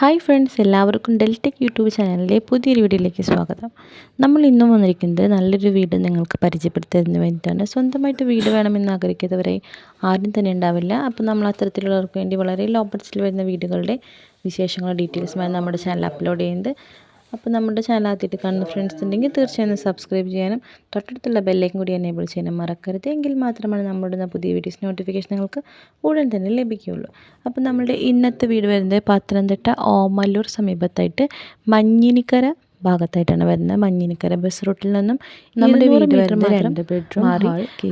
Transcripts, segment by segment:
Hi friends എല്ലാവർക്കും Deltech YouTube ചാനലിലെ പുതിയൊരു വീഡിയോയിലേക്ക് സ്വാഗതം. നമ്മൾ ഇന്നും വന്നിരിക്കുന്നത് നല്ലൊരു വീട് നിങ്ങൾക്ക് പരിചയപ്പെടുത്തുന്നതിന് വേണ്ടിയിട്ടാണ്. സ്വന്തമായിട്ട് വീട് വേണമെന്ന് ആഗ്രഹിക്കുന്നവരെ ആരും തന്നെ ഉണ്ടാവില്ല. അപ്പോൾ നമ്മൾ അത്തരത്തിലുള്ളവർക്ക് വേണ്ടി വളരെ ലോ ബഡ്ജറ്റിൽ വരുന്ന വീടുകളുടെ വിശേഷങ്ങളും ഡീറ്റെയിൽസുമായി നമ്മുടെ ചാനൽ അപ്ലോഡ് ചെയ്യുന്നത്. അപ്പോൾ നമ്മുടെ ചാനൽ ആദ്യമായിട്ട് കാണുന്ന ഫ്രണ്ട്സ് ഉണ്ടെങ്കിൽ തീർച്ചയായും സബ്സ്ക്രൈബ് ചെയ്യാനും തൊട്ടടുത്തുള്ള ബെല്ലേക്കും കൂടി എനേബിൾ ചെയ്യാനും മറക്കരുത്. എങ്കിൽ മാത്രമാണ് നമ്മുടെ പുതിയ വീഡിയോസ് നോട്ടിഫിക്കേഷൻ നിങ്ങൾക്ക് ഉടൻ തന്നെ ലഭിക്കുകയുള്ളൂ. അപ്പോൾ നമ്മുടെ ഇന്നത്തെ വീട് വരുന്നത് പത്തനംതിട്ട ഓമല്ലൂർ സമീപത്തായിട്ട് മഞ്ഞിനിക്കര ഭാഗത്തായിട്ടാണ് വരുന്നത്. മഞ്ഞിനിക്കര ബസ് റൂട്ടിൽ നിന്നും നമ്മുടെ വീട് വരുന്നത് രണ്ട് ബെഡ്റൂം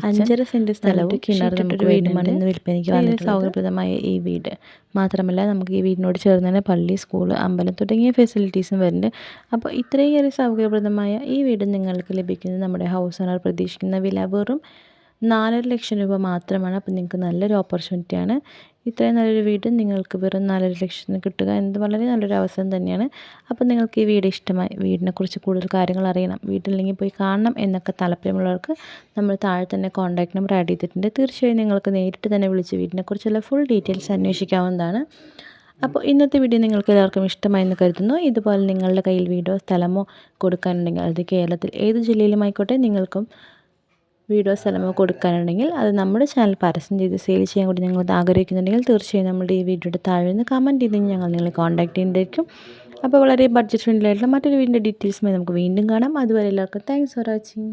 അഞ്ചര സെന്റ് സ്ഥലവും കിണർ നമുക്ക് വീട് മണ്ണിന്ന് വിൽപ്പനയ്ക്ക് വളരെ സൗകര്യപ്രദമായ ഈ വീട്. മാത്രമല്ല നമുക്ക് ഈ വീടിനോട് ചേർന്ന് തന്നെ പള്ളി സ്കൂൾ അമ്പലം തുടങ്ങിയ ഫെസിലിറ്റീസും വരുന്നുണ്ട്. അപ്പോൾ ഇത്രയേറെ സൗകര്യപ്രദമായ ഈ വീട് നിങ്ങൾക്ക് ലഭിക്കുന്നത് നമ്മുടെ ഹൗസ് ഓണർ പ്രതീക്ഷിക്കുന്ന വില വെറും നാലര ലക്ഷം രൂപ മാത്രമാണ്. അപ്പോൾ നിങ്ങൾക്ക് നല്ലൊരു ഓപ്പർച്യൂണിറ്റിയാണ് ഇത്രയും നല്ലൊരു വീട് നിങ്ങൾക്ക് വെറും നാലര ലക്ഷത്തിന് കിട്ടുക എന്നത് വളരെ നല്ലൊരു അവസരം തന്നെയാണ്. അപ്പോൾ നിങ്ങൾക്ക് ഈ വീട് ഇഷ്ടമായി വീടിനെക്കുറിച്ച് കൂടുതൽ കാര്യങ്ങൾ അറിയണം വീട്ടിലെങ്കിൽ പോയി കാണണം എന്നൊക്കെ താല്പര്യമുള്ളവർക്ക് നമ്മൾ താഴെ തന്നെ കോൺടാക്ട് നമ്പർ ആഡ് ചെയ്തിട്ടുണ്ട്. തീർച്ചയായും നിങ്ങൾക്ക് നേരിട്ട് തന്നെ വിളിച്ച് വീടിനെക്കുറിച്ചുള്ള ഫുൾ ഡീറ്റെയിൽസ് അന്വേഷിക്കാവുന്നതാണ്. അപ്പോൾ ഇന്നത്തെ വീഡിയോ നിങ്ങൾക്ക് എല്ലാവർക്കും ഇഷ്ടമായെന്ന് കരുതുന്നു. ഇതുപോലെ നിങ്ങളുടെ കയ്യിൽ വീടോ സ്ഥലമോ കൊടുക്കാനുണ്ടെങ്കിൽ അത് കേരളത്തിൽ ഏത് ജില്ലയിലുമായിക്കോട്ടെ നിങ്ങൾക്കും വീഡിയോ സ്ഥലമോ കൊടുക്കാനുണ്ടെങ്കിൽ അത് നമ്മുടെ ചാനൽ പരസ്യം ചെയ്ത് സെയിൽ ചെയ്യാൻ കൂടി നിങ്ങൾ ആഗ്രഹിക്കുന്നുണ്ടെങ്കിൽ തീർച്ചയായും നമ്മുടെ ഈ വീഡിയോയുടെ താഴെ നിന്ന് കമന്റ് ചെയ്ത് ഞങ്ങൾ നിങ്ങളെ കോൺടാക്ട് ചെയ്യുന്നതായിരിക്കും അപ്പോൾ വളരെ ബഡ്ജറ്റ് ഫ്രണ്ട്ലി ആയിട്ടുള്ള മറ്റൊരു വീടിന്റെ ഡീറ്റെയിൽസുമായി നമുക്ക് വീണ്ടും കാണാം. അതുവരെ എല്ലാവർക്കും താങ്ക്സ് ഫോർ വാച്ചിങ്